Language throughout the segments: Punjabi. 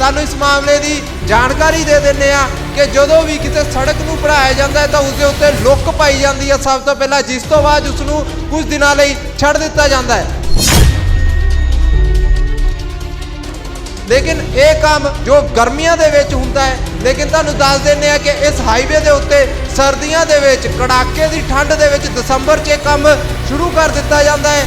ਤੁਹਾਨੂੰ ਇਸ ਮਾਮਲੇ ਦੀ ਜਾਣਕਾਰੀ ਦੇ ਦਿੰਨੇ ਆ ਕਿ ਜਦੋਂ ਵੀ ਕਿਤੇ ਸੜਕ ਨੂੰ ਬਣਾਇਆ ਜਾਂਦਾ ਹੈ ਤਾਂ ਉਸ ਦੇ ਉੱਤੇ ਲੁੱਕ ਪਾਈ ਜਾਂਦੀ ਹੈ। ਸਭ ਤੋਂ ਪਹਿਲਾਂ ਜਿਸ ਤੋਂ ਬਾਅਦ ਉਸ ਨੂੰ ਕੁਝ ਦਿਨਾਂ ਲਈ ਛੱਡ ਦਿੱਤਾ ਜਾਂਦਾ ਹੈ। ਲੇਕਿਨ ਇਹ ਕੰਮ ਜੋ ਗਰਮੀਆਂ ਦੇ ਵਿੱਚ ਹੁੰਦਾ ਹੈ, ਲੇਕਿਨ ਤੁਹਾਨੂੰ ਦੱਸ ਦਿੰਨੇ ਆ ਕਿ ਇਸ ਹਾਈਵੇ ਦੇ ਉੱਤੇ ਸਰਦੀਆਂ ਦੇ ਵਿੱਚ, ਕੜਾਕੇ ਦੀ ਠੰਡ ਦੇ ਵਿੱਚ ਦਸੰਬਰ 'ਚ ਇਹ ਕੰਮ ਸ਼ੁਰੂ ਕਰ ਦਿੱਤਾ ਜਾਂਦਾ ਹੈ।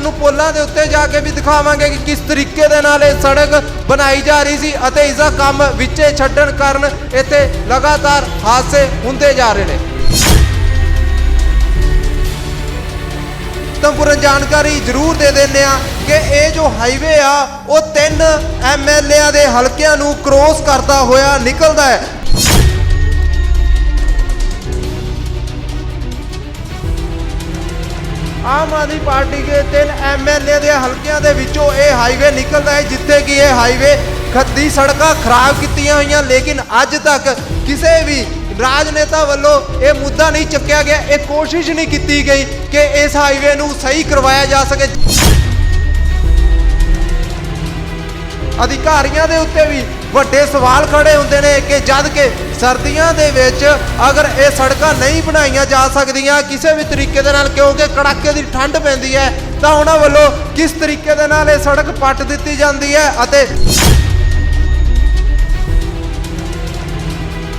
ਤੁਹਾਨੂੰ ਪੋਲਾਂ ਦੇ ਉੱਤੇ ਜਾ ਕੇ ਵੀ ਦਿਖਾਵਾਂਗੇ ਕਿ ਕਿਸ ਤਰੀਕੇ ਦੇ ਨਾਲ ਇਹ ਸੜਕ ਬਣਾਈ ਜਾ ਰਹੀ ਸੀ ਅਤੇ ਇਸ ਦਾ ਕੰਮ ਵਿੱਚੇ ਛੱਡਣ ਕਾਰਨ ਇੱਥੇ ਲਗਾਤਾਰ ਹਾਦਸੇ ਹੁੰਦੇ ਜਾ ਰਹੇ ਨੇ। ਤਾਂ ਪੂਰਨ ਜਾਣਕਾਰੀ ਜ਼ਰੂਰ ਦੇ ਦਿੰਦੇ ਆ ਕਿ ਇਹ ਜੋ ਹਾਈਵੇ ਆ, ਉਹ ਤਿੰਨ ਐਮਐਲਏਆਂ ਦੇ ਹਲਕਿਆਂ ਨੂੰ ਕ੍ਰੋਸ ਕਰਦਾ ਹੋਇਆ ਨਿਕਲਦਾ ਹੈ। ਆਮ ਆਦਮੀ ਪਾਰਟੀ ਦੇ ਤਿੰਨ ਐਮਐਲਏ ਦੇ ਹਲਕਿਆਂ ਦੇ ਵਿੱਚੋਂ ਇਹ ਹਾਈਵੇ ਨਿਕਲਦਾ ਹੈ, ਜਿੱਥੇ ਕਿ ਇਹ ਹਾਈਵੇ ਖੱਦੀ ਸੜਕਾਂ ਖਰਾਬ ਕੀਤੀਆਂ ਹੋਈਆਂ, ਲੇਕਿਨ ਅੱਜ ਤੱਕ ਕਿਸੇ ਵੀ ਰਾਜਨੇਤਾ ਵੱਲੋਂ ਇਹ ਮੁੱਦਾ ਨਹੀਂ ਚੱਕਿਆ ਗਿਆ, ਇਹ ਕੋਸ਼ਿਸ਼ ਨਹੀਂ ਕੀਤੀ ਗਈ ਕਿ ਇਸ ਹਾਈਵੇ ਨੂੰ ਸਹੀ ਕਰਵਾਇਆ ਜਾ ਸਕੇ। ਅਧਿਕਾਰੀਆਂ ਦੇ ਉੱਤੇ ਵੀ ਵੱਡੇ ਸਵਾਲ ਖੜੇ ਹੁੰਦੇ ਨੇ ਕਿ ਜਦ ਕਿ ਸਰਦੀਆਂ ਦੇ ਵਿੱਚ ਅਗਰ ਇਹ ਸੜਕਾਂ ਨਹੀਂ ਬਣਾਈਆਂ ਜਾ ਸਕਦੀਆਂ ਕਿਸੇ ਵੀ ਤਰੀਕੇ ਦੇ ਨਾਲ, ਕਿਉਂਕਿ ਕੜਾਕੇ ਦੀ ਠੰਡ ਪੈਂਦੀ ਹੈ, ਤਾਂ ਉਹਨਾਂ ਵੱਲੋਂ ਕਿਸ ਤਰੀਕੇ ਦੇ ਨਾਲ ਇਹ ਸੜਕ ਪੱਟ ਦਿੱਤੀ ਜਾਂਦੀ ਹੈ ਅਤੇ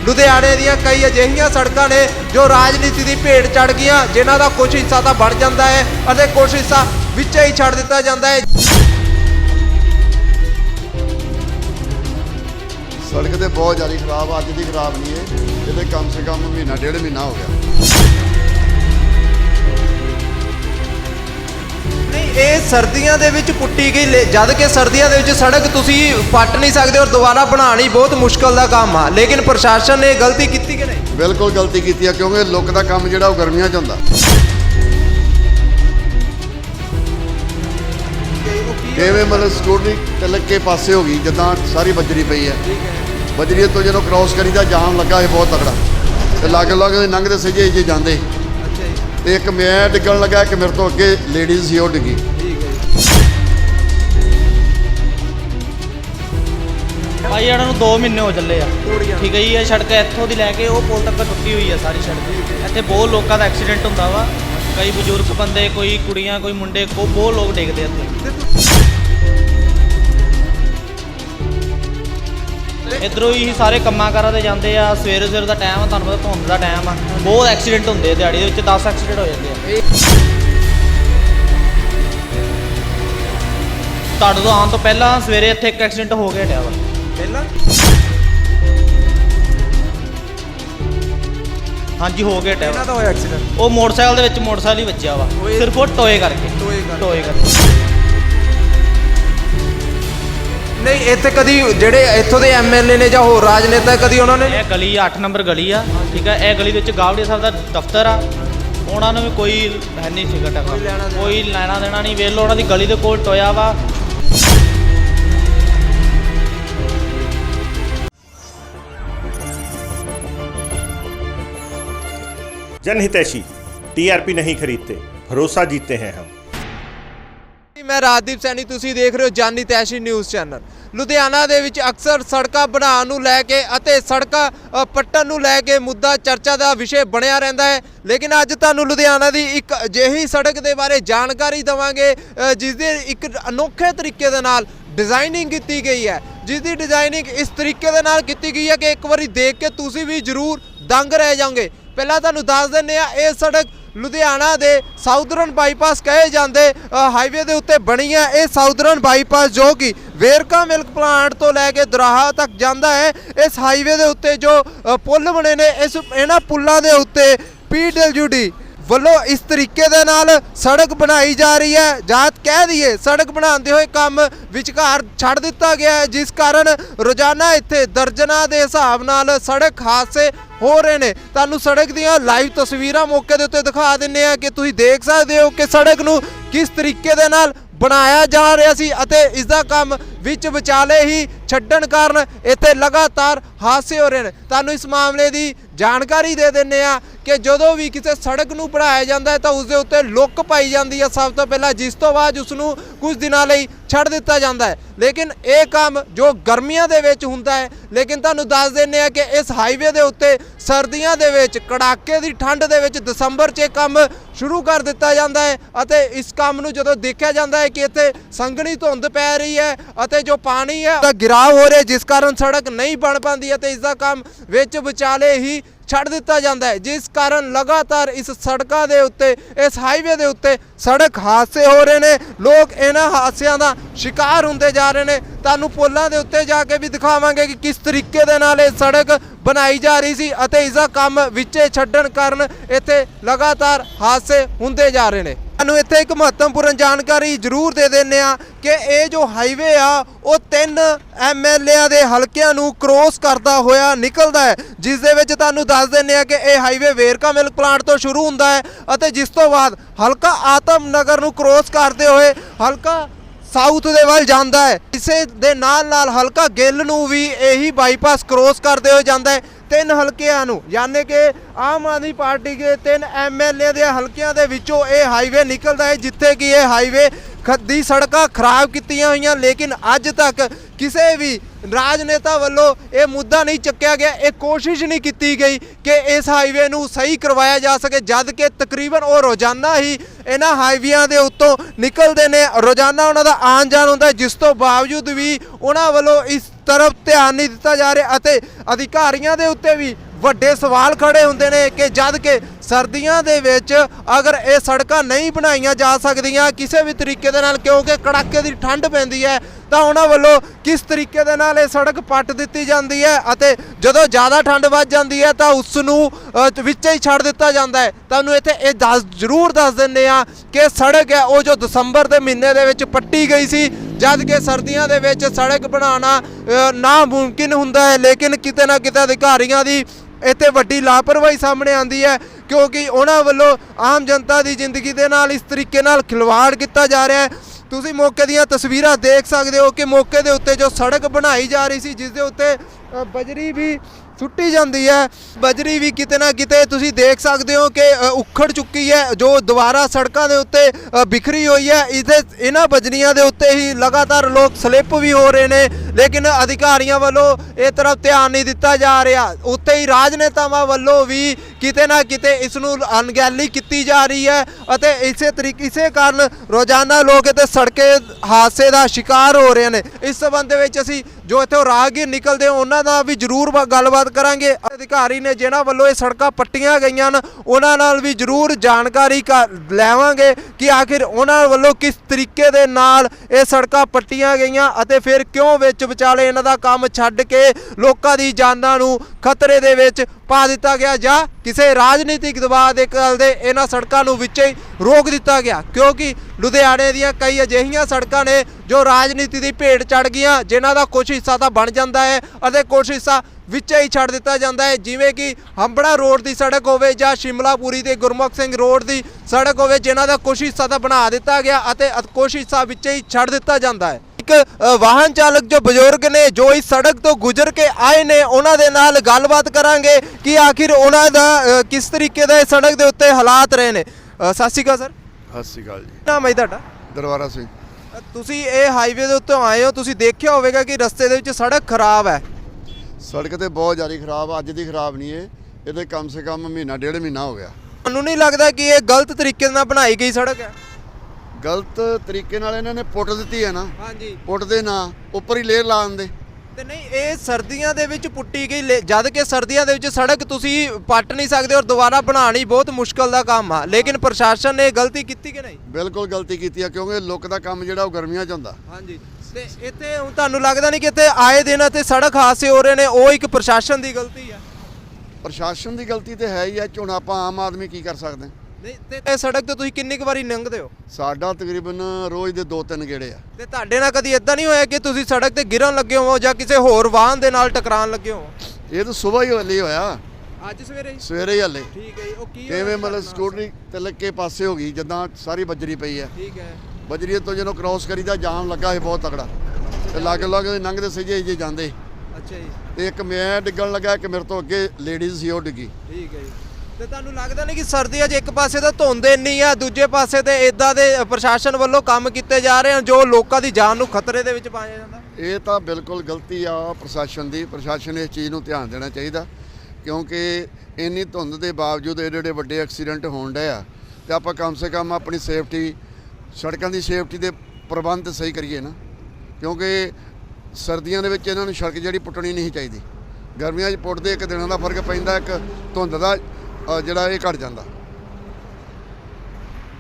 ਲੁਧਿਆਣੇ ਦੀਆਂ ਕਈ ਅਜਿਹੀਆਂ ਸੜਕਾਂ ਨੇ ਜੋ ਰਾਜਨੀਤੀ ਦੀ ਭੇਟ ਚੜ ਗਈਆਂ, ਜਿਨ੍ਹਾਂ ਦਾ ਕੁਝ ਹਿੱਸਾ ਤਾਂ ਬਣ ਜਾਂਦਾ ਹੈ ਅਤੇ ਕੁਝ ਹਿੱਸਾ ਵਿੱਚ ਹੀ ਛੱਡ ਦਿੱਤਾ ਜਾਂਦਾ ਹੈ। ਸੜਕ ਤੇ ਬਹੁਤ ਜ਼ਿਆਦਾ ਖਰਾਬ ਆ, ਅੱਜ ਦੀ ਖਰਾਬ ਨਹੀਂ ਹੈ। ਇਹਦੇ ਕਮ ਸੇ ਕਮ ਮਹੀਨਾ ਡੇਢ ਮਹੀਨਾ ਹੋ ਗਿਆ। ਨਹੀਂ ਇਹ ਸਰਦੀਆਂ ਦੇ ਵਿੱਚ ਪੁੱਟੀ ਗਈ ਜਦ ਕਿ ਸਰਦੀਆਂ ਦੇ ਵਿੱਚ ਸੜਕ ਤੁਸੀਂ ਪੱਟ ਨਹੀਂ ਸਕਦੇ ਔਰ ਦੁਬਾਰਾ ਬਣਾਉਣੀ ਬਹੁਤ ਮੁਸ਼ਕਲ ਦਾ ਕੰਮ ਆ। ਲੇਕਿਨ ਪ੍ਰਸ਼ਾਸਨ ਨੇ ਗਲਤੀ ਕੀਤੀ ਕਿ ਨਹੀਂ? ਬਿਲਕੁਲ ਗਲਤੀ ਕੀਤੀ ਆ ਕਿਉਂਕਿ ਲੁੱਕ ਦਾ ਕੰਮ ਜਿਹੜਾ ਉਹ ਗਰਮੀਆਂ 'ਚ ਹੁੰਦਾ। ਕਿਵੇਂ ਮਤਲਬ ਸਕੂਟਰੀ ਤਿਲਕ ਕੇ ਪਾਸੇ ਹੋ ਗਈ ਜਿੱਦਾਂ ਸਾਰੀ ਬਜਰੀ ਪਈ ਹੈ। ਬਜਰੀ ਤੋਂ ਜਦੋਂ ਕ੍ਰਾਸ ਕਰੀਦਾ ਜਾਮ ਲੱਗਾ ਇਹ ਬਹੁਤ ਤਕੜਾ। ਤੇ ਲਾਗੇ ਲਾਗੇ ਦੇ ਲੰਘਦੇ ਸਜੇ ਜੇ ਜਾਂਦੇ। ਤੇ ਇੱਕ ਮੈਂ ਡਿੱਗਣ ਲੱਗਾ ਇੱਕ ਮੇਰੇ ਤੋਂ ਅੱਗੇ ਲੇਡੀਜ਼ ਸੀ ਉਹ ਡਿੱਗੀ। ਠੀਕ ਹੈ ਜੀ। ਭਾਈ ਇਹਨਾਂ ਨੂੰ 2 ਮਹੀਨੇ ਹੋ ਚੱਲੇ ਆ। ਠੀਕ ਹੈ ਜੀ ਇਹ ਸੜਕ ਇੱਥੋਂ ਦੀ ਲੈ ਕੇ ਉਹ ਪੁਲ ਤੱਕ ਟੁੱਟੀ ਹੋਈ ਆ ਸਾਰੀ ਸੜਕ। ਇੱਥੇ ਬਹੁਤ ਲੋਕਾਂ ਦਾ ਐਕਸੀਡੈਂਟ ਹੁੰਦਾ ਵਾ। ਕਈ ਬਜ਼ੁਰਗ ਬੰਦੇ ਕੋਈ ਕੁੜੀਆਂ ਕੋਈ ਮੁੰਡੇ ਕੋ ਬਹੁਤ ਲੋਕ ਡਿੱਗਦੇ ਆ ਇੱਥੇ। ਇਧਰੋਂ ਹੀ ਸਾਰੇ ਕੰਮਾਂ ਕਾਰਾਂ ਤੇ ਜਾਂਦੇ ਆ ਸਵੇਰੇ ਸਵੇਰ ਦਾ ਟਾਈਮ ਆ ਤੁਹਾਨੂੰ ਪਤਾ ਧੁੰਦ ਦਾ ਟਾਈਮ ਆ। ਬਹੁਤ ਐਕਸੀਡੈਂਟ ਹੁੰਦੇ ਆ ਦਿਹਾੜੀ ਦੇ ਵਿੱਚ 10 ਐਕਸੀਡੈਂਟ ਹੋ ਜਾਂਦੇ ਆ। ਤੁਹਾਡੇ ਤੋਂ ਆਉਣ ਤੋਂ ਪਹਿਲਾਂ ਸਵੇਰੇ ਇੱਥੇ ਇੱਕ ਐਕਸੀਡੈਂਟ ਹੋ ਗਿਆ ਹਟਿਆ ਵਾ। ਪਹਿਲਾਂ? ਹਾਂਜੀ ਹੋ ਗਿਆ ਵਾ। ਇਹਨਾਂ ਦਾ ਹੋਇਆ ਐਕਸੀਡੈਂਟ ਉਹ ਮੋਟਰਸਾਈਕਲ ਦੇ ਵਿੱਚ ਮੋਟਰਸਾਈਕਲ ਹੀ ਵੱਜਿਆ ਵਾ। ਸਿਰਫ ਉਹ ਟੋਏ ਕਰਕੇ। ਟੋਏ ਕਰਕੇ। ਟੋਏ ਕਰਕੇ ਨਹੀਂ ਇੱਥੇ ਕਦੀ ਜਿਹੜੇ ਇੱਥੋਂ ਦੇ ਐਮਐਲਏ ਨੇ ਜਾਂ ਹੋਰ ਰਾਜਨੇਤਾ ਕਦੀ ਉਹਨਾਂ ਨੇ ਇਹ ਗਲੀ 8 ਨੰਬਰ ਗਲੀ ਆ ਠੀਕ ਆ ਇਹ ਗਲੀ ਦੇ ਵਿੱਚ ਗਾਵੜੇ ਸਾਹਿਬ ਦਾ ਦਫ਼ਤਰ ਆ ਉਹਨਾਂ ਨੂੰ ਵੀ ਕੋਈ ਹੈ ਨਹੀਂ ਸੀਗਾ ਟਕਾ ਕੋਈ ਲੈਣਾ ਦੇਣਾ। ਕੋਈ ਲੈਣਾ ਦੇਣਾ ਨਹੀਂ ਵੇਖ ਲਓ ਉਹਨਾਂ ਦੀ ਗਲੀ ਦੇ ਕੋਲ ਟੋਇਆ ਵਾ जनहितैषी टीआरपी नहीं खरीदते भरोसा जीतते हैं हम ਮੈਂ ਰਾਜਦੀਪ ਸੈਣੀ ਤੁਸੀਂ ਦੇਖ ਰਹੇ ਹੋ ਜਾਨੀ ਤੈਸ਼ੀ ਨਿਊਜ਼ ਚੈਨਲ ਲੁਧਿਆਣਾ ਦੇ ਵਿੱਚ ਅਕਸਰ ਸੜਕਾਂ ਬਣਾਉਣ ਨੂੰ ਲੈ ਕੇ ਅਤੇ ਸੜਕਾਂ ਪੱਟਣ ਨੂੰ ਲੈ ਕੇ ਮੁੱਦਾ ਚਰਚਾ ਦਾ ਵਿਸ਼ੇ ਬਣਿਆ ਰਹਿੰਦਾ ਹੈ। ਲੇਕਿਨ ਅੱਜ ਤੁਹਾਨੂੰ ਲੁਧਿਆਣਾ ਦੀ ਇੱਕ ਅਜਿਹੀ ਸੜਕ ਦੇ ਬਾਰੇ ਜਾਣਕਾਰੀ ਦਵਾਂਗੇ ਅ, ਜਿਸ ਦੇ ਇੱਕ ਅਨੋਖੇ ਤਰੀਕੇ ਦੇ ਨਾਲ ਡਿਜ਼ਾਈਨਿੰਗ ਕੀਤੀ ਗਈ ਹੈ। ਜਿਸ ਦੀ ਡਿਜ਼ਾਈਨਿੰਗ ਇਸ ਤਰੀਕੇ ਦੇ ਨਾਲ ਕੀਤੀ ਗਈ ਹੈ ਕਿ ਇੱਕ ਵਾਰੀ ਦੇਖ ਕੇ ਤੁਸੀਂ ਵੀ ਜ਼ਰੂਰ ਦੰਗ ਰਹਿ ਜਾਓਗੇ। ਪਹਿਲਾਂ ਤੁਹਾਨੂੰ ਦੱਸ ਦਿੰਨੇ ਆ ਇਹ ਸੜਕ ਲੁਧਿਆਣਾ ਦੇ ਸਾਊਦਰਨ ਬਾਈਪਾਸ ਕਹੇ ਜਾਂਦੇ ਹਾਈਵੇ ਦੇ ਉੱਤੇ ਬਣੀ ਹੈ ਇਹ ਸਾਊਦਰਨ ਬਾਈਪਾਸ ਜੋ ਕਿ ਵੇਰਕਾ ਮਿਲਕ ਪਲਾਂਟ ਤੋਂ ਲੈ ਕੇ ਦਰਾਹਾ ਤੱਕ ਜਾਂਦਾ ਹੈ, ਇਸ ਹਾਈਵੇ ਦੇ ਉੱਤੇ ਜੋ ਪੁਲ ਬਣੇ ਨੇ, ਇਸ, ਇਹਨਾਂ ਪੁੱਲਾਂ ਦੇ ਉੱਤੇ ਪੀਡਬਲਯੂਡੀ ਵੱਲੋਂ ਇਸ ਤਰੀਕੇ ਦੇ ਨਾਲ ਸੜਕ ਬਣਾਈ ਜਾ ਰਹੀ ਹੈ। ਜਾਤ ਕਹਿ ਦਈਏ, ਸੜਕ ਬਣਾਉਂਦੇ ਹੋਏ ਕੰਮ ਵਿਚਕਾਰ ਛੱਡ ਦਿੱਤਾ ਗਿਆ ਹੈ, ਜਿਸ ਕਾਰਨ ਰੋਜ਼ਾਨਾ ਇੱਥੇ ਦਰਜਨਾਂ ਦੇ ਹਿਸਾਬ ਨਾਲ ਸੜਕ ਹਾਦਸੇ ਹੋ ਰਹੇ ਨੇ। ਤੁਹਾਨੂੰ ਸੜਕ ਦੀਆਂ ਲਾਈਵ ਤਸਵੀਰਾਂ ਮੌਕੇ ਦੇ ਉੱਤੇ ਦਿਖਾ ਦਿੰਨੇ ਆ ਕਿ ਤੁਸੀਂ ਦੇਖ ਸਕਦੇ ਹੋ ਕਿ ਸੜਕ ਨੂੰ ਕਿਸ ਤਰੀਕੇ ਦੇ ਨਾਲ ਬਣਾਇਆ ਜਾ ਰਿਹਾ ਸੀ ਅਤੇ ਇਸ ਦਾ ਕੰਮ ਵਿੱਚ ਵਿਚਾਲੇ ਹੀ ਛੱਡਣ ਕਾਰਨ ਇੱਥੇ ਲਗਾਤਾਰ ਹਾਦਸੇ ਹੋ ਰਹੇ ਨੇ। ਤੁਹਾਨੂੰ ਇਸ ਮਾਮਲੇ ਦੀ ਜਾਣਕਾਰੀ ਦੇ ਦਿੰਨੇ ਆ। ਕਿ ਜਦੋਂ ਵੀ ਕਿਸੇ ਸੜਕ ਨੂੰ ਬਣਾਇਆ ਜਾਂਦਾ ਹੈ ਤਾਂ ਉਸ ਦੇ ਉੱਤੇ ਲੁੱਕ ਪਾਈ ਜਾਂਦੀ ਹੈ ਸਭ ਤੋਂ ਪਹਿਲਾਂ, ਜਿਸ ਤੋਂ ਬਾਅਦ ਉਸ ਨੂੰ ਕੁਝ ਦਿਨਾਂ ਲਈ ਛੱਡ ਦਿੱਤਾ ਜਾਂਦਾ ਹੈ। ਲੇਕਿਨ ਇਹ ਕੰਮ ਜੋ ਗਰਮੀਆਂ ਦੇ ਵਿੱਚ ਹੁੰਦਾ ਹੈ, ਲੇਕਿਨ ਤੁਹਾਨੂੰ ਦੱਸ ਦਿੰਨੇ ਆ ਕਿ ਇਸ ਹਾਈਵੇ ਦੇ ਉੱਤੇ ਸਰਦੀਆਂ ਦੇ ਵਿੱਚ, ਕੜਾਕੇ ਦੀ ਠੰਡ ਦੇ ਵਿੱਚ ਦਸੰਬਰ 'ਚ ਇਹ ਕੰਮ ਸ਼ੁਰੂ ਕਰ ਦਿੱਤਾ ਜਾਂਦਾ ਹੈ ਅਤੇ ਇਸ ਕੰਮ ਨੂੰ ਜਦੋਂ ਦੇਖਿਆ ਜਾਂਦਾ ਹੈ ਕਿ ਇੱਥੇ ਸੰਘਣੀ ਧੁੰਦ ਪੈ ਰਹੀ ਹੈ ਅਤੇ ਜੋ ਪਾਣੀ ਹੈ ਦਾ ਗਿਰਾਵ ਹੋ ਰਿਹਾ ਜਿਸ ਕਾਰਨ ਸੜਕ ਨਹੀਂ ਬਣ ਪਾਉਂਦੀ ਅਤੇ ਇਸ ਦਾ ਕੰਮ ਵਿੱਚ ਵਿਚਾਲੇ ਹੀ ਛੱਡ ਦਿੱਤਾ ਜਾਂਦਾ ਹੈ। ਜਿਸ ਕਾਰਨ ਲਗਾਤਾਰ ਇਸ ਸੜਕਾਂ ਦੇ ਉੱਤੇ, ਇਸ ਹਾਈਵੇ ਦੇ ਉੱਤੇ ਸੜਕ ਹਾਦਸੇ ਹੋ ਰਹੇ ਨੇ। ਲੋਕ ਇਹਨਾਂ ਹਾਦਸਿਆਂ ਦਾ ਸ਼ਿਕਾਰ ਹੁੰਦੇ ਜਾ ਰਹੇ ਨੇ। ਤੁਹਾਨੂੰ ਪੋਲਾਂ ਦੇ ਉੱਤੇ ਜਾ ਕੇ ਵੀ ਦਿਖਾਵਾਂਗੇ ਕਿ ਕਿਸ ਤਰੀਕੇ ਦੇ ਨਾਲ ਇਹ ਸੜਕ ਬਣਾਈ ਜਾ ਰਹੀ ਸੀ ਅਤੇ ਇਸ ਦਾ ਕੰਮ ਵਿੱਚੇ ਛੱਡਣ ਕਾਰਨ ਇੱਥੇ ਲਗਾਤਾਰ ਹਾਦਸੇ ਹੁੰਦੇ ਜਾ ਰਹੇ ਨੇ। ਤੁਹਾਨੂੰ ਇੱਥੇ ਇੱਕ ਮਹੱਤਵਪੂਰਨ ਜਾਣਕਾਰੀ ਜ਼ਰੂਰ ਦੇ ਦਿੰਨੇ ਆ ਕਿ ਇਹ ਜੋ ਹਾਈਵੇ ਆ, ਉਹ ਤਿੰਨ ਐਮਐਲਏਆਂ ਦੇ ਹਲਕਿਆਂ ਨੂੰ ਕ੍ਰੋਸ ਕਰਦਾ ਹੋਇਆ ਨਿਕਲਦਾ ਹੈ, ਜਿਸ ਦੇ ਵਿੱਚ ਤੁਹਾਨੂੰ ਦੱਸ ਦਿੰਨੇ ਆ ਕਿ ਇਹ ਹਾਈਵੇ ਵੇਰਕਾ ਮਿਲਕ ਪਲਾਂਟ ਤੋਂ ਸ਼ੁਰੂ ਹੁੰਦਾ ਹੈ ਅਤੇ ਜਿਸ ਤੋਂ ਬਾਅਦ ਹਲਕਾ ਆਤਮ ਨਗਰ ਨੂੰ ਕ੍ਰੋਸ ਕਰਦੇ ਹੋਏ ਹਲਕਾ ਸਾਊਥ ਦੇ ਵੱਲ ਜਾਂਦਾ ਹੈ। ਇਸੇ ਦੇ ਨਾਲ ਨਾਲ ਹਲਕਾ ਗਿੱਲ ਨੂੰ ਵੀ ਇਹੀ ਬਾਈਪਾਸ ਕ੍ਰੋਸ ਕਰਦੇ ਹੋਏ ਜਾਂਦਾ ਹੈ। ਤਿੰਨ ਹਲਕਿਆਂ ਨੂੰ, ਯਾਨੀ ਕਿ ਆਮ ਆਦਮੀ ਪਾਰਟੀ ਦੇ ਤਿੰਨ ਐਮਐਲਏ ਦੇ ਹਲਕਿਆਂ ਦੇ ਵਿੱਚੋਂ ਇਹ ਹਾਈਵੇ ਨਿਕਲਦਾ ਹੈ, ਜਿੱਥੇ ਕਿ ਇਹ ਹਾਈਵੇ ਖੱਦੀ ਸੜਕਾਂ ਖਰਾਬ ਕੀਤੀਆਂ ਹੋਈਆਂ, ਲੇਕਿਨ ਅੱਜ ਤੱਕ ਕਿਸੇ ਵੀ ਰਾਜਨੇਤਾ ਵੱਲੋਂ ਇਹ ਮੁੱਦਾ ਨਹੀਂ ਚੱਕਿਆ ਗਿਆ, ਇਹ ਕੋਸ਼ਿਸ਼ ਨਹੀਂ ਕੀਤੀ ਗਈ ਕਿ ਇਸ ਹਾਈਵੇ ਨੂੰ ਸਹੀ ਕਰਵਾਇਆ ਜਾ ਸਕੇ, ਜਦ ਕਿ ਤਕਰੀਬਨ ਉਹ ਰੋਜ਼ਾਨਾ ਹੀ ਇਹਨਾਂ ਹਾਈਵੇਆਂ ਦੇ ਉੱਤੋਂ ਨਿਕਲਦੇ ਨੇ, ਰੋਜ਼ਾਨਾ ਉਹਨਾਂ ਦਾ ਆਉਣ ਜਾਣ ਹੁੰਦਾ ਜਿਸ ਤੋਂ ਬਾਵਜੂਦ ਵੀ ਉਹਨਾਂ ਵੱਲੋਂ ਇਸ ਤਰਫ ਧਿਆਨ ਨਹੀਂ ਦਿੱਤਾ ਜਾ ਰਿਹਾ ਅਤੇ ਅਧਿਕਾਰੀਆਂ ਦੇ ਉੱਤੇ ਵੀ ਵੱਡੇ ਸਵਾਲ ਖੜੇ ਹੁੰਦੇ ਨੇ ਕਿ ਜਦ ਕਿ ਸਰਦੀਆਂ ਦੇ ਵਿੱਚ ਅਗਰ ਇਹ ਸੜਕਾਂ ਨਹੀਂ ਬਣਾਈਆਂ ਜਾ ਸਕਦੀਆਂ ਕਿਸੇ ਵੀ ਤਰੀਕੇ ਦੇ ਨਾਲ ਕਿਉਂਕਿ ਕੜਾਕੇ ਦੀ ਠੰਡ ਪੈਂਦੀ ਹੈ ਤਾਂ ਉਹਨਾਂ ਵੱਲੋਂ ਕਿਸ ਤਰੀਕੇ ਦੇ ਨਾਲ ਇਹ ਸੜਕ ਪੱਟ ਦਿੱਤੀ ਜਾਂਦੀ ਹੈ ਅਤੇ ਜਦੋਂ ਜ਼ਿਆਦਾ ਠੰਡ ਵੱਧ ਜਾਂਦੀ ਹੈ ਤਾਂ ਉਸ ਨੂੰ ਅ, ਹੀ ਛੱਡ ਦਿੱਤਾ ਜਾਂਦਾ ਹੈ। ਤੁਹਾਨੂੰ ਇੱਥੇ ਇਹ ਦੱਸ ਜ਼ਰੂਰ ਦੱਸ ਦਿੰਦੇ ਆ ਕਿ ਸੜਕ ਹੈ ਉਹ ਜੋ ਦਸੰਬਰ ਦੇ ਮਹੀਨੇ ਦੇ ਵਿੱਚ ਪੱਟੀ ਗਈ ਸੀ ਜਦ ਕਿ ਸਰਦੀਆਂ ਦੇ ਵਿੱਚ ਸੜਕ ਬਣਾਉਣਾ ਅ, ਨਾਮੁਮਕਿਨ ਹੁੰਦਾ ਹੈ ਲੇਕਿਨ ਕਿਤੇ ਨਾ ਕਿਤੇ ਅਧਿਕਾਰੀਆਂ ਦੀ ਇੱਥੇ ਵੱਡੀ ਲਾਪਰਵਾਹੀ ਸਾਹਮਣੇ ਆਂਦੀ ਹੈ ਕਿਉਂਕਿ ਉਹਨਾਂ ਵੱਲੋਂ ਆਮ ਜਨਤਾ ਦੀ ਜ਼ਿੰਦਗੀ ਦੇ ਨਾਲ ਇਸ ਤਰੀਕੇ ਨਾਲ ਖਿਲਵਾੜ ਕੀਤਾ ਜਾ ਰਿਹਾ ਹੈ। ਤੁਸੀਂ ਮੌਕੇ ਦੀਆਂ ਤਸਵੀਰਾਂ ਦੇਖ ਸਕਦੇ ਹੋ ਕਿ ਮੌਕੇ ਦੇ ਉੱਤੇ ਜੋ ਸੜਕ ਬਣਾਈ ਜਾ ਰਹੀ ਸੀ ਜਿਸ ਦੇ ਉੱਤੇ ਬਜਰੀ ਵੀ ਸੁੱਟੀ ਜਾਂਦੀ ਹੈ। ਬਜਰੀ ਵੀ ਕਿਤੇ ਨਾ ਕਿਤੇ ਤੁਸੀਂ ਦੇਖ ਸਕਦੇ ਹੋ ਕਿ ਅ, ਉਖੜ ਚੁੱਕੀ ਹੈ। ਜੋ ਦੁਬਾਰਾ ਸੜਕਾਂ ਦੇ ਉੱਤੇ ਬਿਖਰੀ ਹੋਈ ਹੈ। ਇਹਦੇ ਇਹਨਾਂ ਬਜਰੀਆਂ ਦੇ ਉੱਤੇ ਹੀ ਲਗਾਤਾਰ ਲੋਕ ਸਲਿੱਪ ਵੀ ਹੋ ਰਹੇ ਨੇ। ਲੇਕਿਨ ਅਧਿਕਾਰੀਆਂ ਵੱਲੋਂ ਇਹ ਤਰਫ ਧਿਆਨ ਨਹੀਂ ਦਿੱਤਾ ਜਾ ਰਿਹਾ। ਉੱਥੇ ਹੀ ਰਾਜਨੇਤਾਵਾਂ ਵੱਲੋਂ ਵੀ ਕਿਤੇ ਨਾ ਕਿਤੇ ਇਸ ਨੂੰ ਅਣਗਹਿਲੀ ਕੀਤੀ ਜਾ ਰਹੀ ਹੈ ਅਤੇ ਇਸੇ ਤਰੀਕੇ ਇਸੇ ਕਾਰਨ ਰੋਜ਼ਾਨਾ ਲੋਕ ਇੱਥੇ ਸੜਕੇ ਹਾਦਸੇ ਦਾ ਸ਼ਿਕਾਰ ਹੋ ਰਹੇ ਨੇ। ਇਸ ਸੰਬੰਧ ਵਿੱਚ ਅਸੀਂ ਜੋ ਇੱਥੋਂ ਰਾਹਗੀਰ ਨਿਕਲਦੇ ਉਹਨਾਂ ਦਾ ਵੀ ਜ਼ਰੂਰ ਗੱਲਬਾਤ ਕਰਾਂਗੇ। ਅਧਿਕਾਰੀ ਨੇ ਜਿਹਨਾਂ ਵੱਲੋਂ ਇਹ ਸੜਕਾਂ ਪੱਟੀਆਂ ਗਈਆਂ ਹਨ, ਉਹਨਾਂ ਨਾਲ ਵੀ ਜ਼ਰੂਰ ਜਾਣਕਾਰੀ ਕਰ- ਲੈਵਾਂਗੇ ਕਿ ਆਖਿਰ ਉਹਨਾਂ ਵੱਲੋਂ ਕਿਸ ਤਰੀਕੇ ਦੇ ਨਾਲ ਇਹ ਸੜਕਾਂ ਪੱਟੀਆਂ ਗਈਆਂ ਅਤੇ ਫਿਰ ਕਿਉਂ ਵਿੱਚ ਵਿਚਾਲੇ ਇਹਨਾਂ ਦਾ ਕੰਮ ਛੱਡ ਕੇ ਲੋਕਾਂ ਦੀ ਜਾਨਾਂ ਨੂੰ ਖਤਰੇ ਦੇ ਵਿੱਚ ਪਾ ਦਿੱਤਾ ਗਿਆ ਜਾਂ ਕਿਸੇ ਰਾਜਨੀਤਿਕ ਦਬਾਅ ਦੇ ਚੱਲਦੇ ਇਹਨਾਂ ਸੜਕਾਂ ਨੂੰ ਵਿੱਚੇ ਹੀ ਰੋਕ ਦਿੱਤਾ ਗਿਆ। ਕਿਉਂਕਿ ਲੁਧਿਆਣੇ ਦੀਆਂ ਕਈ ਅਜਿਹੀਆਂ ਸੜਕਾਂ ਨੇ ਜੋ ਰਾਜਨੀਤੀ ਦੀ ਭੇਟ ਚੜ ਗਈਆਂ, ਜਿਨ੍ਹਾਂ ਦਾ ਕੁਝ ਹਿੱਸਾ ਤਾਂ ਬਣ ਜਾਂਦਾ ਹੈ ਅਤੇ ਕੁਝ ਹਿੱਸਾ ਵਿੱਚੇ ਹੀ ਛੱਡ ਦਿੱਤਾ ਜਾਂਦਾ ਹੈ। ਜਿਵੇਂ ਕਿ ਹੰਬੜਾ ਰੋਡ ਦੀ ਸੜਕ ਹੋਵੇ ਜਾਂ ਸ਼ਿਮਲਾਪੁਰੀ ਤੇ ਗੁਰਮੁਖ ਸਿੰਘ ਰੋਡ ਦੀ ਸੜਕ ਹੋਵੇ, ਜਿਨ੍ਹਾਂ ਦਾ ਕੁਝ ਹਿੱਸਾ ਤਾਂ ਬਣਾ ਦਿੱਤਾ ਗਿਆ ਅਤੇ ਅ- ਕੁਝ ਹਿੱਸਾ ਵਿੱਚੇ ਹੀ ਛੱਡ ਦਿੱਤਾ ਜਾਂਦਾ ਹੈ। ਇੱਕ ਵਾਹਨ ਚਾਲਕ ਜੋ ਬਜ਼ੁਰਗ ਨੇ ਜੋ ਇਸ ਸੜਕ ਤੋਂ ਗੁਜ਼ਰ ਕੇ ਆਏ ਨੇ ਉਹਨਾਂ ਦੇ ਨਾਲ ਗੱਲਬਾਤ ਕਰਾਂਗੇ ਕਿ ਆਖਿਰ ਉਹਨਾਂ ਦਾ ਕਿਸ ਤਰੀਕੇ ਦਾ ਇਹ ਸੜਕ ਦੇ ਉੱਤੇ ਹਾਲਾਤ ਰਹੇ ਨੇ। ਸਤਿ ਸ਼੍ਰੀ ਅਕਾਲ ਸਰ। ਸਤਿ ਸ਼੍ਰੀ ਅਕਾਲ ਜੀ। ਨਾਮ ਹੈ ਤੁਹਾਡਾ? ਦਰਬਾਰਾ ਸਿੰਘ। ਤੁਸੀਂ ਇਹ ਹਾਈਵੇ ਦੇ ਉੱਤੇ ਆਏ ਹੋ ਤੁਸੀਂ ਦੇਖਿਆ ਹੋਵੇਗਾ ਕਿ ਰਸਤੇ ਦੇ ਵਿੱਚ ਸੜਕ ਖਰਾਬ ਹੈ। ਸੜਕ ਤੇ ਬਹੁਤ ਜ਼ਿਆਦਾ ਖਰਾਬ ਅੱਜ ਦੀ ਖਰਾਬ ਨਹੀਂ ਏ ਇਹਦੇ ਕਮ ਸੇ ਕਮ ਮਹੀਨਾ ਡੇਢ ਮਹੀਨਾ ਹੋ ਗਿਆ। ਤੁਹਾਨੂੰ ਨਹੀਂ ਲੱਗਦਾ ਕਿ ਇਹ ਗਲਤ ਤਰੀਕੇ ਨਾਲ ਬਣਾਈ ਗਈ ਸੜਕ ਹੈ? ਗਲਤ ਤਰੀਕੇ ਨਾਲ ਇਹਨਾਂ ਨੇ ਪੁੱਟ ਦਿੱਤੀ ਹੈ ਨਾ। ਹਾਂਜੀ। ਪੁੱਟ ਦੇ ਨਾ ਉੱਪਰ ਹੀ ਲੇਅਰ ਲਾ ਦਿੰਦੇ ਤੇ ਨਹੀਂ ਇਹ ਸਰਦੀਆਂ ਦੇ ਵਿੱਚ ਪੁੱਟੀ ਗਈ ਲੇ- ਜਦ ਕਿ ਸਰਦੀਆਂ ਦੇ ਵਿੱਚ ਸੜਕ ਤੁਸੀਂ ਪੱਟ ਨਹੀਂ ਸਕਦੇ ਔਰ ਦੁਬਾਰਾ ਬਣਾਉਣੀ ਬਹੁਤ ਮੁਸ਼ਕਲ ਦਾ ਕੰਮ ਆ। ਲੇਕਿਨ ਪ੍ਰਸ਼ਾਸਨ ਨੇ ਇਹ ਗਲਤੀ ਕੀਤੀ ਕਿ ਨਹੀਂ? ਬਿਲਕੁਲ ਗਲਤੀ ਕੀਤੀ ਆ ਕਿਉਂਕਿ ਲੁੱਕ ਦਾ ਕੰਮ ਜਿਹੜਾ ਉਹ ਗਰਮੀਆਂ 'ਚ ਹੁੰਦਾ। ਹਾਂਜੀ। ਤੇ ਇੱਥੇ ਹੁਣ ਤੁਹਾਨੂੰ ਲੱਗਦਾ ਨਹੀਂ ਕਿ ਇੱਥੇ ਆਏ ਦਿਨ ਅਤੇ ਸੜਕ ਹਾਦਸੇ ਹੋ ਰਹੇ ਨੇ ਉਹ ਇੱਕ ਪ੍ਰਸ਼ਾਸਨ ਦੀ ਗਲਤੀ ਆ? ਪ੍ਰਸ਼ਾਸਨ ਦੀ ਗਲਤੀ ਤੇ ਹੈ ਹੀ ਆ ਹੁਣ ਆਪਾਂ ਆਮ ਆਦਮੀ ਕੀ ਕਰ ਸਕਦੇ? ਹਾਂ? ਨਹੀਂ ਤੇ ਇਹ ਸੜਕ ਤੇ ਤੁਸੀਂ ਕਿੰਨੀ ਕੁ ਵਾਰੀ ਲੰਘਦੇ ਹੋ? ਸਾਡਾ ਤਕਰੀਬਨ ਰੋਜ਼ ਦੇ ਦੋ ਤਿੰਨ ਗੇੜੇ ਆ। ਤੇ ਤੁਹਾਡੇ ਨਾਲ ਕਦੀ ਇਦਾਂ ਨਹੀਂ ਹੋਇਆ ਕਿ ਤੁਸੀਂ ਸੜਕ ਤੇ ਗਿਰਨ ਲੱਗੇ ਹੋ ਜਾਂ ਕਿਸੇ ਹੋਰ ਵਾਹਨ ਦੇ ਨਾਲ ਟਕਰਾਉਣ ਲੱਗੇ ਹੋ ਇਹ ਤਾਂ ਸਵੇਰ ਹੀ ਹਲੇ ਹੋਇਆ। ਅੱਜ ਸਵੇਰੇ ਹੀ? ਸਵੇਰੇ ਹੀ ਹਲੇ। ਠੀਕ ਹੈ ਜੀ ਉਹ ਕੀ ਕਿਵੇਂ ਮਤਲਬ? ਸਕੂਟਰੀ ਤਿਲਕ ਕੇ ਪਾਸੇ ਹੋ ਗਈ ਜਦਾਂ ਸਾਰੀ ਬੱਜਰੀ ਪਈ ਹੈ। ਠੀਕ ਹੈ। ਬਜਰੀ ਤੋਂ ਜਦੋਂ ਕ੍ਰਾਸ ਕਰੀਦਾ ਜਾਮ ਲੱਗਾ ਸੀ ਬਹੁਤ ਤਕੜਾ। ਤੇ ਲਾਗੇ ਲਾਗੇ ਲੰਘਦੇ ਸਜੇ ਜੇ ਜਾਂਦੇ। ਅੱਛਾ ਜੀ। ਤੇ ਇੱਕ ਮੈਂ ਡਿੱਗਣ ਲੱਗਾ ਕਿ ਮੇਰੇ ਤੋਂ ਅੱਗੇ ਲੇਡੀਜ਼ ਸੀ ਉਹ ਡਿੱਗੀ। ਠੀਕ ਹੈ ਜੀ। ਤੇ ਤੁਹਾਨੂੰ ਲੱਗਦਾ ਨਹੀਂ ਕਿ ਸਰਦੀਆਂ 'ਚ ਇੱਕ ਪਾਸੇ ਤਾਂ ਧੁੰਦ ਇੰਨੀ ਆ, ਦੂਜੇ ਪਾਸੇ ਤੇ ਇਦਾਂ ਦੇ ਪ੍ਰਸ਼ਾਸਨ ਵੱਲੋਂ ਕੰਮ ਕੀਤੇ ਜਾ ਰਹੇ ਹਨ ਜੋ ਲੋਕਾਂ ਦੀ ਜਾਨ ਨੂੰ ਖਤਰੇ ਦੇ ਵਿੱਚ ਪਾਇਆ ਜਾਂਦਾ? ਇਹ ਤਾਂ ਬਿਲਕੁਲ ਗਲਤੀ ਆ ਪ੍ਰਸ਼ਾਸਨ ਦੀ। ਪ੍ਰਸ਼ਾਸਨ ਇਸ ਚੀਜ਼ ਨੂੰ ਧਿਆਨ ਦੇਣਾ ਚਾਹੀਦਾ ਕਿਉਂਕਿ ਇੰਨੀ ਧੁੰਦ ਦੇ ਬਾਵਜੂਦ ਏਡੇ ਏਡੇ ਵੱਡੇ ਐਕਸੀਡੈਂਟ ਹੋਣ ਡਏ ਆ ਤੇ ਆਪਾਂ ਕਮ ਸੇ ਕਮ ਆਪਣੀ ਸੇਫਟੀ, ਸੜਕਾਂ ਦੀ ਸੇਫਟੀ ਦੇ ਪ੍ਰਬੰਧ ਸਹੀ ਕਰੀਏ ਨਾ। ਕਿਉਂਕਿ ਸਰਦੀਆਂ ਦੇ ਵਿੱਚ ਇਹਨਾਂ ਨੂੰ ਸੜਕ ਜਿਹੜੀ ਪੁੱਟਣੀ ਨਹੀਂ ਚਾਹੀਦੀ। ਗਰਮੀਆਂ 'ਚ ਪੁੱਟਦੇ ਇੱਕ ਦਿਨਾਂ ਦਾ ਫ਼ਰਕ ਪੈਂਦਾ, ਇੱਕ ਧੁੰਦ ਦਾ ਜਿਹੜਾ ਇਹ ਘਟ ਜਾਂਦਾ।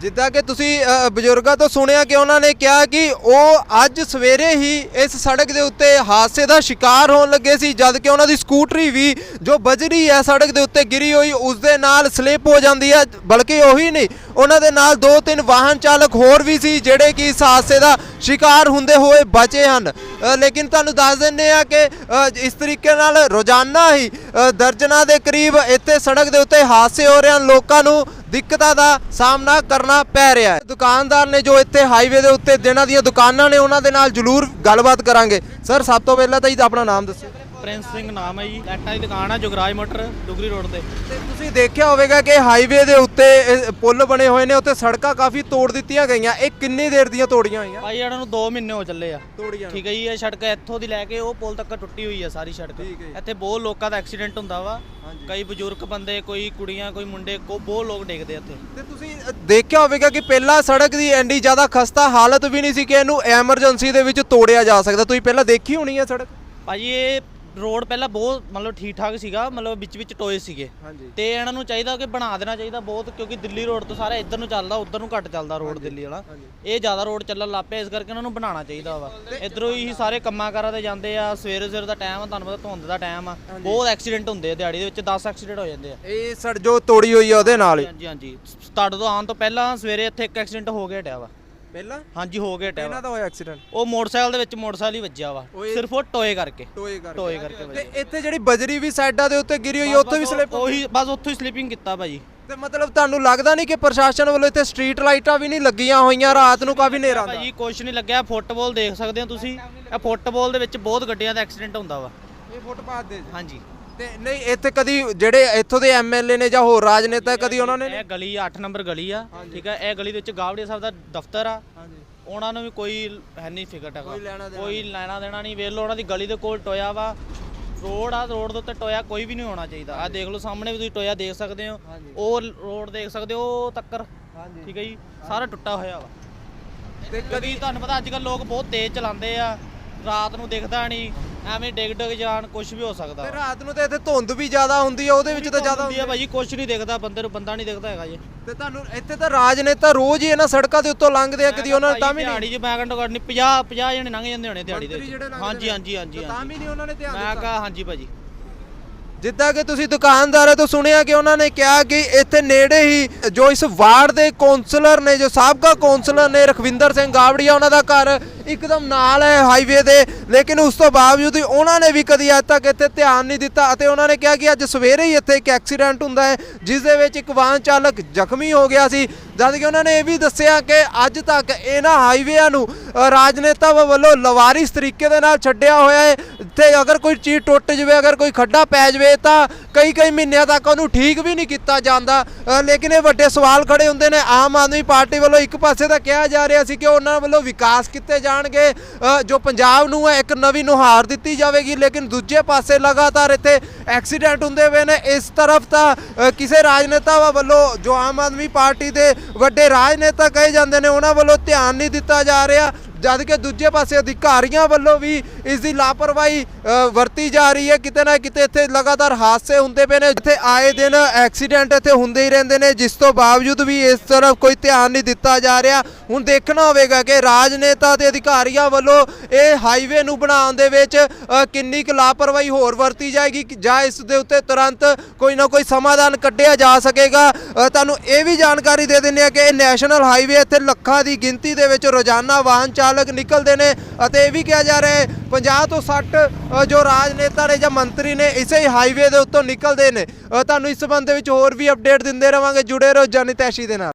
ਜਿੱਦਾਂ ਕਿ ਤੁਸੀਂ ਅ, ਬਜ਼ੁਰਗਾਂ ਤੋਂ ਸੁਣਿਆ ਕਿ ਉਹਨਾਂ ਨੇ ਕਿਹਾ ਕਿ ਉਹ ਅੱਜ ਸਵੇਰੇ ਹੀ ਇਸ ਸੜਕ ਦੇ ਉੱਤੇ ਹਾਦਸੇ ਦਾ ਸ਼ਿਕਾਰ ਹੋਣ ਲੱਗੇ ਸੀ ਜਦ ਕਿ ਉਹਨਾਂ ਦੀ ਸਕੂਟਰੀ ਵੀ ਜੋ ਬਜਰੀ ਹੈ ਸੜਕ ਦੇ ਉੱਤੇ ਗਿਰੀ ਹੋਈ ਉਸ ਦੇ ਨਾਲ ਸਲਿੱਪ ਹੋ ਜਾਂਦੀ ਹੈ ਬਲਕਿ ਉਹੀ ਨਹੀਂ ਉਹਨਾਂ ਦੇ ਨਾਲ ਦੋ ਤਿੰਨ ਵਾਹਨ ਚਾਲਕ ਹੋਰ ਵੀ ਸੀ ਜਿਹੜੇ ਕਿ ਇਸ ਹਾਦਸੇ ਦਾ ਸ਼ਿਕਾਰ ਹੁੰਦੇ ਹੋਏ ਬਚੇ ਹਨ। ਅ, ਲੇਕਿਨ ਤੁਹਾਨੂੰ ਦੱਸ ਦਿੰਦੇ ਆ ਕਿ ਅ, ਇਸ ਤਰੀਕੇ ਨਾਲ ਰੋਜ਼ਾਨਾ ਹੀ ਅ, ਦਰਜਨਾਂ ਦੇ ਕਰੀਬ ਇੱਥੇ ਸੜਕ ਦੇ ਉੱਤੇ ਹਾਦਸੇ ਹੋ ਰਹੇ ਹਨ ਲੋਕਾਂ ਨੂੰ ਦਿੱਕਤਾਂ ਦਾ ਸਾਹਮਣਾ ਕਰਨਾ ਪੈ ਰਿਹਾ ਹੈ। ਦੁਕਾਨਦਾਰ ਨੇ ਜੋ ਇੱਥੇ ਹਾਈਵੇ ਦੇ ਉੱਤੇ ਜਿਨ੍ਹਾਂ ਦੀਆਂ ਦੁਕਾਨਾਂ ਨੇ, ਉਹਨਾਂ ਦੇ ਨਾਲ ਜ਼ਰੂਰ ਗੱਲਬਾਤ ਕਰਾਂਗੇ। ਸਰ ਸਭ ਤੋਂ ਪਹਿਲਾਂ ਤਾਂ ਜੀ ਆਪਣਾ ਨਾਮ ਦੱਸੋ। ਪ੍ਰਿੰਸ ਸਿੰਘ ਨਾਮ ਹੈ ਜੀ। ਲੈਟਾਂ ਦੀ ਦੁਕਾਨ ਆ ਜੁਗਰਾਜ ਮੋਟਰ ਦੁਗਰੀ ਰੋਡ ਤੇ। ਤੇ ਤੁਸੀਂ ਦੇਖਿਆ ਹੋਵੇਗਾ ਕਿ ਹਾਈਵੇ ਦੇ ਉੱਤੇ ਇਹ ਪੁਲ ਬਣੇ ਹੋਏ ਨੇ ਉੱਤੇ ਸੜਕਾਂ ਕਾਫੀ ਤੋੜ ਦਿੱਤੀਆਂ ਗਈਆਂ। ਇਹ ਕਿੰਨੀ ਦੇਰ ਦੀਆਂ ਤੋੜੀਆਂ ਹੋਈਆਂ? ਭਾਈ ਇਹਨਾਂ ਨੂੰ 2 ਮਹੀਨੇ ਹੋ ਚੱਲੇ ਆ। ਤੋੜੀਆਂ ਠੀਕ ਹੈ ਜੀ ਇਹ ਸੜਕ ਇੱਥੋਂ ਦੀ ਲੈ ਕੇ ਉਹ ਪੁਲ ਤੱਕ ਟੁੱਟੀ ਹੋਈ ਆ ਸਾਰੀ ਸੜਕ। ਠੀਕ ਹੈ ਜੀ। ਇੱਥੇ ਬਹੁਤ ਲੋਕਾਂ ਦਾ ਐਕਸੀਡੈਂਟ ਹੁੰਦਾ ਵਾ। ਕਈ ਬਜ਼ੁਰਗ ਬੰਦੇ ਕੋਈ ਕੁੜੀਆਂ ਕੋਈ ਮੁੰਡੇ ਕੋ ਬਹੁਤ ਲੋਕ ਡਿੱਗਦੇ ਇੱਥੇ। ਤੇ ਤੁਸੀਂ ਦੇਖਿਆ ਹੋਵੇਗਾ ਕਿ ਪਹਿਲਾਂ ਸੜਕ ਦੀ ਐਂਡੀ ਜ਼ਿਆਦਾ ਖਸਤਾ ਹਾਲਤ ਵੀ ਨਹੀਂ ਸੀ ਕਿ ਇਹਨੂੰ ਐਮਰਜੈਂਸੀ ਦੇ ਵਿੱਚ ਤੋੜਿਆ ਜਾ ਸਕਦਾ। ਤੁਸੀਂ ਪਹਿਲਾਂ ਦੇਖੀ ਹੋਣੀ ਹੈ ਸੜਕ? ਭਾਜੀ ਇਹ ਰੋਡ ਪਹਿਲਾਂ ਬਹੁਤ ਮਤਲਬ ਠੀਕ ਠਾਕ ਸੀਗਾ ਮਤਲਬ ਵਿੱਚ ਵਿੱਚ ਟੋਏ ਸੀਗੇ। ਹਾਂਜੀ। ਤੇ ਇਹਨਾਂ ਨੂੰ ਚਾਹੀਦਾ ਕਿ ਬਣਾ ਦੇਣਾ ਚਾਹੀਦਾ ਬਹੁਤ ਕਿਉਂਕਿ ਦਿੱਲੀ ਰੋਡ ਤੋਂ ਸਾਰਾ ਇੱਧਰ ਨੂੰ ਚੱਲਦਾ ਉੱਧਰ ਨੂੰ ਘੱਟ ਚੱਲਦਾ ਰੋਡ ਦਿੱਲੀ ਵਾਲਾ। ਇਹ ਜ਼ਿਆਦਾ ਰੋਡ ਚੱਲਣ ਲੱਗ ਪਿਆ ਇਸ ਕਰਕੇ ਇਹਨਾਂ ਨੂੰ ਬਣਾਉਣਾ ਚਾਹੀਦਾ ਵਾ। ਇੱਧਰੋਂ ਹੀ ਸਾਰੇ ਕੰਮਾਂ ਕਾਰਾਂ ਤੇ ਜਾਂਦੇ ਆ ਸਵੇਰੇ ਸਵੇਰੇ ਦਾ ਟਾਈਮ ਆ ਤੁਹਾਨੂੰ ਪਤਾ ਧੁੰਦ ਦਾ ਟਾਈਮ ਆ। ਬਹੁਤ ਐਕਸੀਡੈਂਟ ਹੁੰਦੇ ਆ ਦਿਹਾੜੀ ਦੇ ਵਿੱਚ 10 ਐਕਸੀਡੈਂਟ ਹੋ ਜਾਂਦੇ ਆ। ਇਹ ਸੜ ਜੋ ਤੋੜੀ ਹੋਈ ਹੈ ਉਹਦੇ ਨਾਲ ਹੀ। ਹਾਂਜੀ ਹਾਂਜੀ। ਸਟਾਰਟ ਤੋਂ ਆਉਣ ਤੋਂ ਪਹਿਲਾਂ ਸਵੇਰੇ ਇੱਥੇ ਇੱਕ ਐਕਸੀਡੈਂਟ ਹੋ ਗਿਆ ਟਿਆ ਵਾ। ਪਹਿਲਾਂ? ਹਾਂਜੀ ਹੋ ਗਿਆ ਵਾ ਇਹਨਾਂ ਦਾ ਹੋਇਆ ਐਕਸੀਡੈਂਟ? ਉਹ ਮੋਟਰਸਾਈਕਲ ਦੇ ਵਿੱਚ ਮੋਟਰਸਾਈਕਲ ਹੀ ਵੱਜਿਆ ਵਾ। ਸਿਰਫ ਉਹ ਟੋਏ ਕਰਕੇ। ਟੋਏ ਕਰਕੇ। ਟੋਏ ਕਰਕੇ ਤੇ ਵੱਜਿਆ। ਇੱਥੇ ਜਿਹੜੀ ਬਜਰੀ ਵੀ ਸਾਈਡਾਂ ਦੇ ਉੱਤੇ ਗਿਰੀ ਹੋਈ ਉੱਥੇ ਵੀ ਸਲਿੱਪ ਉਹੀ ਬਸ ਉੱਥੋਂ ਹੀ ਸਲਿਪਿੰਗ ਕੀਤਾ ਭਾਜੀ। ਤੇ ਮਤਲਬ ਤੁਹਾਨੂੰ ਲੱਗਦਾ ਨਹੀਂ ਕਿ ਪ੍ਰਸ਼ਾਸਨ ਵੱਲੋਂ ਇੱਥੇ ਸਟਰੀਟ ਲਾਈਟਾਂ ਵੀ ਨਹੀਂ ਲੱਗੀਆਂ ਹੋਈਆਂ ਰਾਤ ਨੂੰ ਕਾਫੀ ਹਨੇਰਾ ਹੁੰਦਾ? ਭਾਜੀ ਕੁਛ ਨਹੀਂ ਲੱਗਿਆ। ਫੁੱਟਬਾਲ ਦੇਖ ਸਕਦੇ ਹੋ ਤੁਸੀਂ। ਇਹ ਫੁੱਟਬਾਲ ਦੇ ਵਿੱਚ ਬਹੁਤ ਗੱਡੀਆਂ ਦਾ ਐਕਸੀਡੈਂਟ ਹੁੰਦਾ ਵਾ। ਇਹ ਫੁੱਟਪਾਥ ਦੇ ਹਾਂਜੀ। ਤੇ ਨਹੀਂ ਇੱਥੇ ਕਦੀ ਜਿਹੜੇ ਇੱਥੋਂ ਦੇ ਐਮਐਲਏ ਨੇ ਜਾਂ ਹੋਰ ਰਾਜਨੇਤਾ ਕਦੀ ਉਹਨਾਂ ਨੇ ਇਹ ਗਲੀ 8 ਨੰਬਰ ਗਲੀ ਆ ਠੀਕ ਆ? ਇਹ ਗਲੀ ਦੇ ਵਿੱਚ ਗਾਵੜੀਆ ਸਾਹਿਬ ਦਾ ਦਫ਼ਤਰ ਆ। ਉਹਨਾਂ ਨੂੰ ਵੀ ਕੋਈ ਹੈ ਨਹੀਂ ਫਿਕਰ ਟਕਾ ਕੋਈ ਲੈਣਾ ਦੇਣਾ ਨਹੀਂ। ਵੇਖ ਲਓ ਉਹਨਾਂ ਦੀ ਗਲੀ ਦੇ ਕੋਲ ਟੋਇਆ ਵਾ। ਰੋਡ ਆ ਰੋਡ ਦੇ ਉੱਤੇ ਟੋਇਆ ਕੋਈ ਵੀ ਨਹੀਂ ਹੋਣਾ ਚਾਹੀਦਾ। ਆ ਦੇਖ ਲਓ ਸਾਹਮਣੇ ਵੀ ਤੁਸੀਂ ਟੋਇਆ ਦੇਖ ਸਕਦੇ ਹੋ। ਉਹ ਰੋਡ ਦੇਖ ਸਕਦੇ ਹੋ ਉਹ ਤੱਕਰ। ਠੀਕ ਹੈ ਜੀ? ਸਾਰਾ ਟੁੱਟਾ ਹੋਇਆ ਵਾ। ਤੇ ਕਦੀ ਤੁਹਾਨੂੰ ਪਤਾ ਅੱਜ ਕੱਲ ਲੋਕ ਬਹੁਤ ਤੇਜ਼ ਚਲਾਉਂਦੇ ਆ। ਰਾਤ ਨੂੰ ਦਿਖਦਾ ਨਹੀਂ। ਐਵੇਂ ਡਿੱਗ ਡਿੱਗ ਜਾਣ ਕੁਝ ਵੀ ਹੋ ਸਕਦਾ। ਤੇ ਰਾਤ ਨੂੰ ਤੇ ਇੱਥੇ ਧੁੰਦ ਵੀ ਜ਼ਿਆਦਾ ਹੁੰਦੀ ਹੈ ਉਹਦੇ ਵਿੱਚ ਤਾਂ ਜ਼ਿਆਦਾ ਹੁੰਦੀ ਆ ਭਾਜੀ ਕੁਝ ਨਹੀਂ ਦਿਖਦਾ ਬੰਦੇ ਨੂੰ ਬੰਦਾ ਨਹੀਂ ਦਿਖਦਾ ਹੈਗਾ ਜੀ। ਤੇ ਤੁਹਾਨੂੰ ਇੱਥੇ ਤਾਂ ਰਾਜਨੇਤਾ ਰੋਜ਼ ਹੀ ਇਹਨਾਂ ਸੜਕਾਂ ਦੇ ਉੱਤੋਂ ਲੰਘਦੇ ਆ ਕਦੀ ਉਹਨਾਂ ਨੇ ਤਾਂ ਵੀ ਨਹੀਂ। ਦਿਹਾੜੀ 'ਚ ਮੈਂ ਘੰਟੋ ਘੱਟ ਨਹੀਂ 50 50 ਜਣੇ ਲੰਘ ਜਾਂਦੇ ਹੋਣੇ ਦਿਹਾੜੀ ਦੇ ਹਾਂਜੀ। ਹਾਂਜੀ ਹਾਂਜੀ ਤੇ ਵੀ ਨਹੀਂ ਉਹਨਾਂ ਨੇ ਧਿਆਨ ਮੈਂ ਦਿੱਤਾ। ਕਹਾ ਹਾਂਜੀ ਭਾਜੀ। ਜਿੱਦਾਂ ਕਿ ਤੁਸੀਂ ਦੁਕਾਨਦਾਰਾਂ ਤੋਂ ਸੁਣਿਆ ਕਿ ਉਹਨਾਂ ਨੇ ਕਿਹਾ ਕਿ ਇੱਥੇ ਨੇੜੇ ਹੀ ਜੋ ਇਸ ਵਾਰਡ ਦੇ ਕੌਂਸਲਰ ਨੇ ਜੋ ਸਾਬਕਾ ਕੌਂਸਲਰ ਨੇ ਰਖਵਿੰਦਰ ਸਿੰਘ ਗਾਵੜੀਆ ਉਹਨਾਂ ਦਾ ਘਰ ਇੱਕਦਮ ਨਾਲ ਹੈ ਹਾਈਵੇ ਦੇ। ਲੇਕਿਨ ਉਸ ਤੋਂ ਬਾਵਜੂਦ ਵੀ ਉਹਨਾਂ ਨੇ ਵੀ ਕਦੀ ਅੱਜ ਤੱਕ ਇੱਥੇ ਧਿਆਨ ਨਹੀਂ ਦਿੱਤਾ ਅਤੇ ਉਹਨਾਂ ਨੇ ਕਿਹਾ ਕਿ ਅੱਜ ਸਵੇਰੇ ਹੀ ਇੱਥੇ ਇੱਕ ਐਕਸੀਡੈਂਟ ਹੁੰਦਾ ਹੈ, ਜਿਸ ਦੇ ਵਿੱਚ ਇੱਕ ਵਾਹਨ ਚਾਲਕ ਜ਼ਖਮੀ ਹੋ ਗਿਆ ਸੀ। ਜਦ ਕਿ ਉਹਨਾਂ ਨੇ ਇਹ ਵੀ ਦੱਸਿਆ ਕਿ ਅੱਜ ਤੱਕ ਇਹਨਾਂ ਹਾਈਵੇਆਂ ਨੂੰ ਰਾਜਨੇਤਾ ਵੱਲੋਂ ਲਵਾਰਿਸ ਤਰੀਕੇ ਦੇ ਨਾਲ ਛੱਡਿਆ ਹੋਇਆ ਹੈ। ਤੇ ਅਗਰ ਕੋਈ ਚੀਜ਼ ਟੁੱਟ ਜਵੇ, ਅਗਰ ਕੋਈ ਖੱਡਾ ਪੈ ਜਵੇ, ਤਾਂ ਕਈ ਕਈ ਮਹੀਨਿਆਂ ਤੱਕ ਉਹਨੂੰ ਠੀਕ ਵੀ ਨਹੀਂ ਕੀਤਾ ਜਾਂਦਾ। ਲੇਕਿਨ ਇਹ ਵੱਡੇ ਸਵਾਲ ਖੜੇ ਹੁੰਦੇ ਨੇ। ਆਮ ਆਦਮੀ ਪਾਰਟੀ ਵੱਲੋਂ ਇੱਕ ਪਾਸੇ ਤਾਂ ਕਿਹਾ ਜਾ ਰਿਹਾ ਸੀ ਕਿ ਉਹਨਾਂ ਵੱਲੋਂ ਵਿਕਾਸ ਕੀਤੇ ਜਾਣਗੇ। ਜੋ ਪੰਜਾਬ ਨੂੰ ਹੈ, ਇੱਕ ਨਵੀਂ ਨੁਹਾਰ ਦਿੱਤੀ ਜਾਵੇਗੀ। ਲੇਕਿਨ ਦੂਜੇ ਪਾਸੇ ਲਗਾਤਾਰ ਇੱਥੇ ਐਕਸੀਡੈਂਟ ਹੁੰਦੇ ਹੋਏ ਨੇ। ਇਸ ਤਰਫ ਤਾਂ ਕਿਸੇ ਰਾਜਨੇਤਾ ਵੱਲੋਂ ਜੋ ਆਮ ਆਦਮੀ ਪਾਰਟੀ ਦੇ ਵੱਡੇ ਰਾਜਨੇਤਾ ਕਹੇ ਜਾਂਦੇ ਨੇ, ਉਹਨਾਂ ਵੱਲੋਂ ਧਿਆਨ ਨਹੀਂ ਦਿੱਤਾ ਜਾ ਰਿਹਾ। ਜਦ ਕਿ ਦੂਜੇ ਪਾਸੇ ਅਧਿਕਾਰੀਆਂ ਵੱਲੋਂ ਵੀ ਇਸ ਦੀ ਲਾਪਰਵਾਹੀ ਵਰਤੀ ਜਾ ਰਹੀ ਹੈ। ਕਿਤੇ ਨਾ ਕਿਤੇ ਇੱਥੇ ਲਗਾਤਾਰ ਹਾਦਸੇ ਹੁੰਦੇ ਪਏ ਨੇ। ਇੱਥੇ ਆਏ ਦਿਨ ਐਕਸੀਡੈਂਟ ਇੱਥੇ ਹੁੰਦੇ ਹੀ ਰਹਿੰਦੇ ਨੇ, ਜਿਸ ਤੋਂ ਬਾਵਜੂਦ ਵੀ ਇਸ ਤਰ੍ਹਾਂ ਕੋਈ ਧਿਆਨ ਨਹੀਂ ਦਿੱਤਾ ਜਾ ਰਿਹਾ। ਹੁਣ ਦੇਖਣਾ ਹੋਵੇਗਾ ਕਿ ਰਾਜਨੇਤਾ ਤੇ ਅਧਿਕਾਰੀਆਂ ਵੱਲੋਂ ਇਹ ਹਾਈਵੇ ਨੂੰ ਬਣਾਉਣ ਦੇ ਵਿੱਚ ਕਿੰਨੀ ਕੁ ਲਾਪਰਵਾਹੀ ਹੋਰ ਵਰਤੀ ਜਾਏਗੀ ਜਾਂ ਇਸ ਦੇ ਉੱਤੇ ਤੁਰੰਤ ਕੋਈ ਨਾ ਕੋਈ ਸਮਾਧਾਨ ਕੱਢਿਆ ਜਾ ਸਕੇਗਾ। ਤੁਹਾਨੂੰ ਇਹ ਵੀ ਜਾਣਕਾਰੀ ਦੇ ਦਿੰਦੇ ਆ ਕਿ ਇਹ ਨੈਸ਼ਨਲ ਹਾਈਵੇ ਇੱਥੇ ਲੱਖਾਂ ਦੀ ਗਿਣਤੀ ਦੇ ਵਿੱਚ ਰੋਜ਼ਾਨਾ ਵਾਹਨ ਚਾਲਕ ਨਿਕਲਦੇ ਨੇ ਅਤੇ ਇਹ ਵੀ ਕਿਹਾ ਜਾ ਰਿਹਾ ਹੈ 50 ਤੋਂ 60 ਜੋ ਰਾਜਨੇਤਾ ਨੇ ਜਾਂ ਮੰਤਰੀ ਨੇ ਇਸੇ ਹਾਈਵੇ ਦੇ ਉੱਤੋਂ ਨਿਕਲਦੇ ਨੇ। ਤੁਹਾਨੂੰ ਇਸ ਸੰਬੰਧ ਦੇ ਵਿੱਚ ਹੋਰ ਵੀ ਅਪਡੇਟ ਦਿੰਦੇ ਰਵਾਂਗੇ। ਜੁੜੇ ਰਹੋ ਜਨਤੈਸ਼ੀ ਦੇ ਨਾਲ।